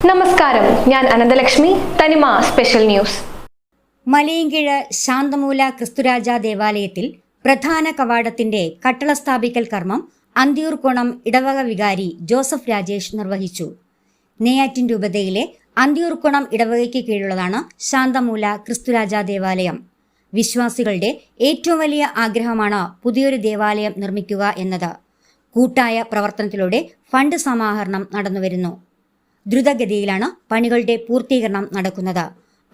നമസ്കാരം. ഞാൻ അനന്തലക്ഷ്മി. തനിമ സ്പെഷ്യൽ ന്യൂസ്. മലയങ്കിഴ ശാന്തമൂല ക്രിസ്തുരാജ ദേവാലയത്തിൽ പ്രധാന കവാടത്തിന്റെ കട്ടള സ്ഥാപിക്കൽ കർമ്മം അന്തിയൂർക്കോണം ഇടവക വികാരി ജോസഫ് രാജേഷ് നിർവഹിച്ചു. നെയ്യാറ്റിൻ രൂപതയിലെ അന്തിയൂർക്കോണം ഇടവകയ്ക്ക് കീഴിലുള്ളതാണ് ശാന്തമൂല ക്രിസ്തുരാജ ദേവാലയം. വിശ്വാസികളുടെ ഏറ്റവും വലിയ ആഗ്രഹമാണ് പുതിയൊരു ദേവാലയം നിർമ്മിക്കുക എന്നത്. കൂട്ടായ പ്രവർത്തനത്തിലൂടെ ഫണ്ട് സമാഹരണം നടന്നുവരുന്നു ദ്രുതഗതിയിലാണ് പണികളുടെ പൂർത്തീകരണം നടക്കുന്നത്.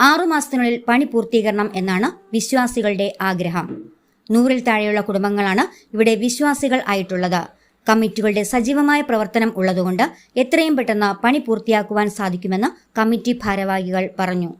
ആറുമാസത്തിനുള്ളിൽ പണി പൂർത്തീകരണം എന്നാണ് വിശ്വാസികളുടെ ആഗ്രഹം. നൂറിൽ താഴെയുള്ള കുടുംബങ്ങളാണ് ഇവിടെ വിശ്വാസികൾ ആയിട്ടുള്ളത്. കമ്മിറ്റികളുടെ സജീവമായ പ്രവർത്തനം ഉള്ളതുകൊണ്ട് എത്രയും പെട്ടെന്ന് പണി പൂർത്തിയാക്കുവാൻ സാധിക്കുമെന്ന് കമ്മിറ്റി ഭാരവാഹികൾ പറഞ്ഞു.